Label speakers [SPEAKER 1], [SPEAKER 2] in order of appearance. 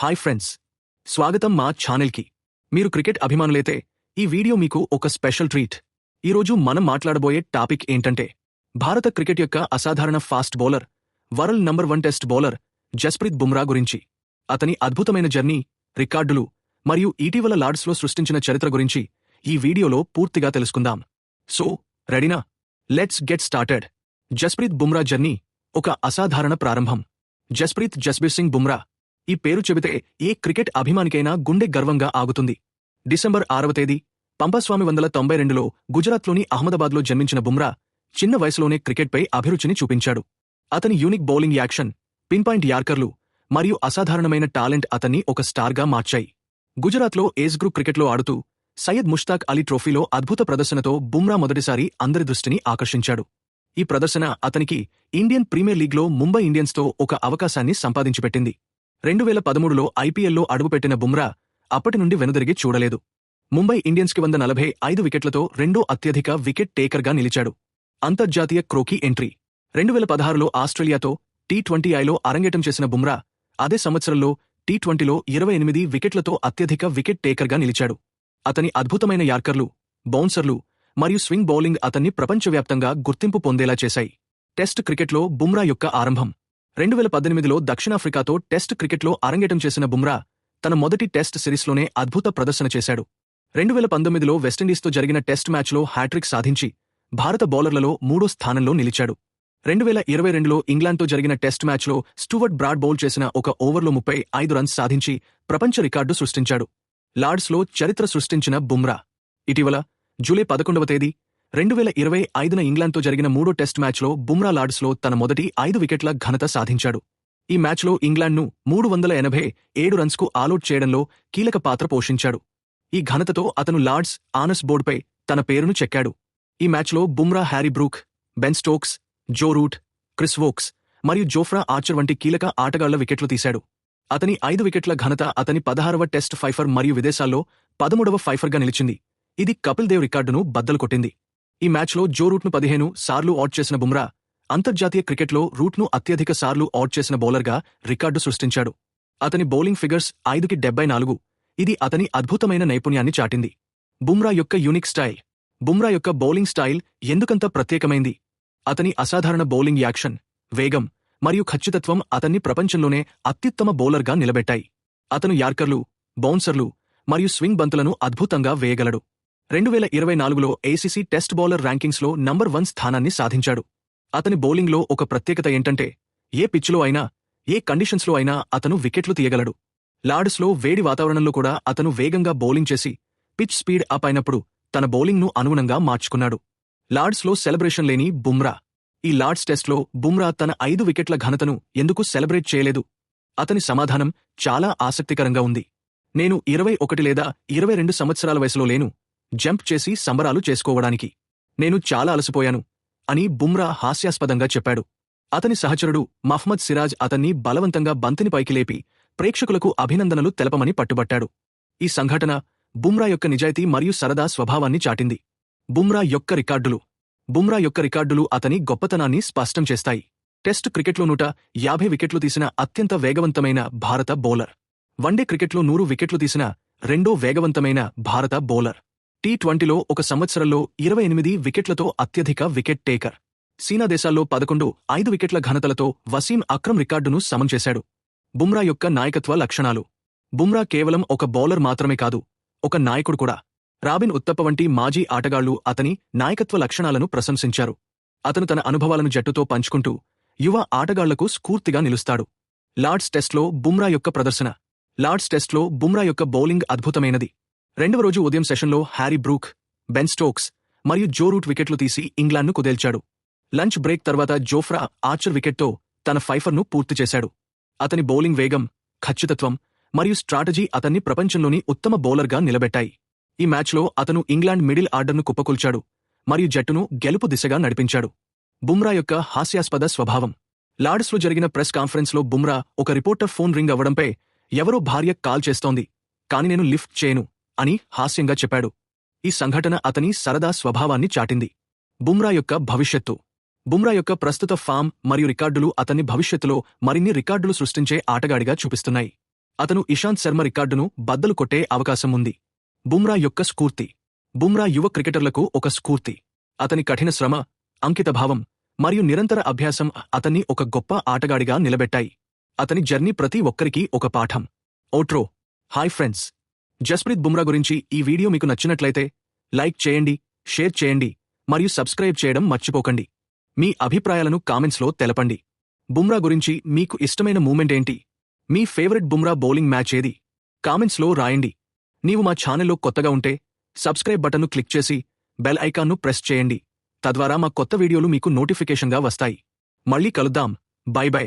[SPEAKER 1] Hi friends. స్వాగతం మా ఛానల్కి. మీరు క్రికెట్ అభిమానులైతే ఈ వీడియో మీకు ఒక స్పెషల్ ట్రీట్. ఈరోజు మనం మాట్లాడబోయే టాపిక్ ఏంటంటే భారత క్రికెట్ యొక్క అసాధారణ fast bowler world number one test bowler Jasprit Bumrah గురించి. అతని అద్భుతమైన జర్నీ రికార్డులు మరియు ఇటీవల లార్డ్స్లో సృష్టించిన చరిత్ర గురించి ఈ వీడియోలో పూర్తిగా తెలుసుకుందాం. సో రెడీనా? Let's get started. Jasprit Bumrah journey ఒక అసాధారణ ప్రారంభం. జస్ప్రీత్ జస్బీర్ సింగ్ బుమ్రా ఈ పేరు చెబితే ఏ క్రికెట్ అభిమానికైనా గుండె గర్వంగా ఆగుతుంది. డిసెంబర్ ఆరవ తేదీ పంపస్వామి వందల తొంభై రెండులో గుజరాత్లోని అహ్మదాబాద్లో జన్మించిన బుమ్రా చిన్న వయసులోనే క్రికెట్పై అభిరుచిని చూపించాడు. అతని unique bowling action pin point యార్కర్లు మరియు అసాధారణమైన టాలెంట్ అతన్ని ఒక స్టార్గా మార్చాయి. గుజరాత్లో ఏజ్ గ్రూప్ క్రికెట్లో ఆడుతూ సయ్యద్ ముష్తాక్ అలీ ట్రోఫీలో అద్భుత ప్రదర్శనతో బుమ్రా మొదటిసారి అందరి దృష్టిని ఆకర్షించాడు. ఈ ప్రదర్శన అతనికి ఇండియన్ ప్రీమియర్ లీగ్లో ముంబై ఇండియన్స్తో ఒక అవకాశాన్ని సంపాదించిపెట్టింది. రెండు వేల పదమూడులో ఐపీఎల్లో అడుగుపెట్టిన బుమ్రా అప్పటి నుండి వెనుదిరిగి చూడలేదు. ముంబై ఇండియన్స్కి వంద నలభై ఐదు వికెట్లతో రెండో అత్యధిక వికెట్ టేకర్గా నిలిచాడు. అంతర్జాతీయ క్రోకీ ఎంట్రీ. రెండు వేల పదహారులో ఆస్ట్రేలియాతో టీ ట్వంటీ ఐలో అరంగేటం చేసిన బుమ్రా అదే సంవత్సరంలో టీ ట్వంటీలో ఇరవై ఎనిమిది వికెట్లతో అత్యధిక వికెట్ టేకర్గా నిలిచాడు. అతని అద్భుతమైన యార్కర్లు బౌన్సర్లు మరియు స్వింగ్ బౌలింగ్ అతన్ని ప్రపంచవ్యాప్తంగా గుర్తింపు పొందేలా చేశాయి. టెస్ట్ క్రికెట్లో బుమ్రా యొక్క ఆరంభం. రెండు వేల పద్దెనిమిదిలో దక్షిణాఫ్రికాతో టెస్ట్ క్రికెట్లో అరంగేటం చేసిన బుమ్రా తన మొదటి టెస్ట్ సిరీస్లోనే అద్భుత ప్రదర్శన చేశాడు. రెండు వేల పంతొమ్మిదిలో వెస్టిండీస్తో జరిగిన టెస్ట్ మ్యాచ్లో హ్యాట్రిక్ సాధించి భారత బౌలర్లలో మూడో స్థానంలో నిలిచాడు. రెండు వేల ఇరవై రెండులో ఇంగ్లాండ్తో జరిగిన టెస్ట్ మ్యాచ్లో స్టూవర్ట్ బ్రాడ్ బౌల్ చేసిన ఒక ఓవర్లో ముప్పై ఐదు రన్స్ సాధించి ప్రపంచ రికార్డు సృష్టించాడు. లార్డ్స్లో చరిత్ర సృష్టించిన బుమ్రా. ఇటీవల జూలై పదకొండవ తేదీ రెండు వేల ఇరవై ఐదున ఇంగ్లాండ్తో జరిగిన మూడో టెస్ట్ మ్యాచ్లో బుమ్రా లార్డ్స్లో తన మొదటి ఐదు వికెట్ల ఘనత సాధించాడు. ఈ మ్యాచ్లో ఇంగ్లాండ్ను మూడు వందల ఎనభై ఏడు రన్స్కు ఆలౌట్ చేయడంలో కీలక పాత్ర పోషించాడు. ఈ ఘనతతో అతను లార్డ్స్ ఆనస్ బోర్డుపై తన పేరును చెక్కాడు. ఈ మ్యాచ్లో Bumrah Harry Brook Ben Stokes Joe Root Chris Woakes మరియు జోఫ్రా ఆర్చర్ వంటి కీలక ఆటగాళ్ళ వికెట్లు తీశాడు. అతని ఐదు వికెట్ల ఘనత అతని పదహారవ టెస్ట్ ఫైఫర్ మరియు విదేశాల్లో పదమూడవ ఫైఫర్గా నిలిచింది. ఇది కపిల్ దేవ్ రికార్డును బద్దలు కొట్టింది. ఈ మ్యాచ్లో జో రూట్ను పదిహేను సార్లు అవుట్ చేసిన బుమ్రా అంతర్జాతీయ క్రికెట్లో రూట్ను అత్యధిక సార్లు అవుట్ చేసిన బౌలర్గా రికార్డు సృష్టించాడు. అతని బౌలింగ్ ఫిగర్స్ ఐదుకి డెబ్బై నాలుగు. ఇది అతని అద్భుతమైన నైపుణ్యాన్ని చాటింది. బుమ్రా యొక్క యూనిక్ స్టైల్. బుమ్రా యొక్క బౌలింగ్ స్టైల్ ఎందుకంత ప్రత్యేకమైంది? అతని అసాధారణ బౌలింగ్ యాక్షన్ వేగం మరియు ఖచ్చితత్వం అతన్ని ప్రపంచంలోనే అత్యుత్తమ బౌలర్గా నిలబెట్టాయి. అతను యార్కర్లు బౌన్సర్లు మరియు స్వింగ్ బంతులను అద్భుతంగా వేయగలడు. రెండు వేల ఇరవై నాలుగులో ఏసీసీ టెస్ట్ బౌలర్ ర్యాంకింగ్స్లో నంబర్ వన్ స్థానాన్ని సాధించాడు. అతని బౌలింగ్లో ఒక ప్రత్యేకత ఏంటంటే ఏ పిచ్లో అయినా ఏ కండిషన్స్లో అయినా అతను వికెట్లు తీయగలడు. లార్డ్స్లో వేడి వాతావరణంలో కూడా అతను వేగంగా బౌలింగ్ చేసి పిచ్ స్పీడ్ అప్ అయినప్పుడు తన బౌలింగ్ను అనుగుణంగా మార్చుకున్నాడు. లార్డ్స్లో సెలబ్రేషన్ లేని బుమ్రా. ఈ లార్డ్స్ టెస్ట్లో బుమ్రా తన ఐదు వికెట్ల ఘనతను ఎందుకు సెలబ్రేట్ చేయలేదు? అతని సమాధానం చాలా ఆసక్తికరంగా ఉంది. నేను ఇరవై ఒకటి లేదా ఇరవై రెండు సంవత్సరాల వయసులో లేను. జంప్ చేసి సంబరాలు చేసుకోవడానికి. నేను చాలా అలసిపోయాను అని బుమ్రా హాస్యాస్పదంగా చెప్పాడు. అతని సహచరుడు మహ్మద్ సిరాజ్ అతన్ని బలవంతంగా బంతిని పైకి లేపి ప్రేక్షకులకు అభినందనలు తెలపమని పట్టుబట్టాడు. ఈ సంఘటన బుమ్రా యొక్క నిజాయితీ మరియు సరదా స్వభావాన్ని చాటింది. బుమ్రా యొక్క రికార్డులు. బుమ్రా యొక్క రికార్డులు అతని గొప్పతనాన్ని స్పష్టం చేస్తాయి. టెస్ట్ క్రికెట్లో నూట యాభై వికెట్లు తీసిన అత్యంత వేగవంతమైన భారత బౌలర్. వన్డే క్రికెట్లో నూరు వికెట్లు తీసిన రెండో వేగవంతమైన భారత బౌలర్. టీ ట్వంటీలో ఒక సంవత్సరంలో ఇరవై ఎనిమిది వికెట్లతో అత్యధిక వికెట్ టేకర్. సీనా దేశాల్లో పదకొండు ఐదు వికెట్ల ఘనతలతో వసీం అక్రమ్ రికార్డును సమం చేశాడు. బుమ్రా యొక్క నాయకత్వ లక్షణాలు. బుమ్రా కేవలం ఒక బౌలర్ మాత్రమే కాదు ఒక నాయకుడు కూడా. రాబిన్ ఉత్తప్ప వంటి మాజీ ఆటగాళ్ళు అతని నాయకత్వ లక్షణాలను ప్రశంసించారు. అతను తన అనుభవాలను జట్టుతో పంచుకుంటూ యువ ఆటగాళ్ళకు స్ఫూర్తిగా నిలుస్తాడు. లార్డ్స్ టెస్ట్లో బుమ్రా యొక్క ప్రదర్శన. లార్డ్స్ టెస్ట్లో బుమ్రా యొక్క బౌలింగ్ అద్భుతమైనది. రెండవ రోజు ఉదయం సెషన్లో హ్యారీ బ్రూక్ బెన్ స్టోక్స్ మరియు జో రూట్ వికెట్లు తీసి ఇంగ్లాండ్ను కుదేల్చాడు. లంచ్ బ్రేక్ తర్వాత జోఫ్రా ఆర్చర్ వికెట్తో తన ఫైఫర్ను పూర్తి చేశాడు. అతని బౌలింగ్ వేగం ఖచ్చితత్వం మరియు స్ట్రాటజీ అతన్ని ప్రపంచంలోని ఉత్తమ బౌలర్గా నిలబెట్టాయి. ఈ మ్యాచ్లో అతను ఇంగ్లాండ్ మిడిల్ ఆర్డర్ను కుప్పకూల్చాడు మరియు జట్టును గెలుపు దిశగా నడిపించాడు. బుమ్రా యొక్క హాస్యాస్పద స్వభావం. లార్డ్స్లో జరిగిన ప్రెస్ కాన్ఫరెన్స్లో బుమ్రా ఒక రిపోర్టర్ ఫోన్ రింగ్ అవ్వడంపై ఎవరో భార్య కాల్ చేస్తోంది కాని నేను లిఫ్ట్ చేయను. అని హాస్యంగా చెప్పాడు. ఈ సంఘటన అతని సరదా స్వభావాన్ని చాటింది. బుమ్రా యొక్క భవిష్యత్తు. బుమ్రా యొక్క ప్రస్తుత ఫామ్ మరియు రికార్డులు అతన్ని భవిష్యత్తులో మరిన్ని రికార్డులు సృష్టించే ఆటగాడిగా చూపిస్తున్నాయి. అతను ఇషాంత్ శర్మ రికార్డును బద్దలు కొట్టే అవకాశం ఉంది. బుమ్రా యొక్క స్ఫూర్తి. బుమ్రా యువ క్రికెటర్లకు ఒక స్ఫూర్తి. అతని కఠిన శ్రమ అంకితభావం మరియు నిరంతర అభ్యాసం అతన్ని ఒక గొప్ప ఆటగాడిగా నిలబెట్టాయి. అతని జర్నీ ప్రతి ఒక్కరికి ఒక పాఠం. Outro. Hi friends. Jasprit Bumrah గురించి ఈ వీడియో మీకు నచ్చినట్లయితే లైక్ చేయండి షేర్ చేయండి మరియు సబ్స్క్రైబ్ చేయడం మర్చిపోకండి. మీ అభిప్రాయాలను కామెంట్స్లో తెలపండి. బుమ్రా గురించి మీకు ఇష్టమైన మూమెంట్ ఏంటి? మీ ఫేవరెట్ బుమ్రా బౌలింగ్ మ్యాచ్ ఏది? కామెంట్స్లో రాయండి. నీవు మా ఛానల్లో కొత్తగా ఉంటే సబ్స్క్రైబ్ బటన్ను క్లిక్ చేసి బెల్ ఐకాన్ను ప్రెస్ చేయండి. తద్వారా మా కొత్త వీడియోలు మీకు నోటిఫికేషన్గా వస్తాయి. మళ్ళీ కలుద్దాం. Bye bye.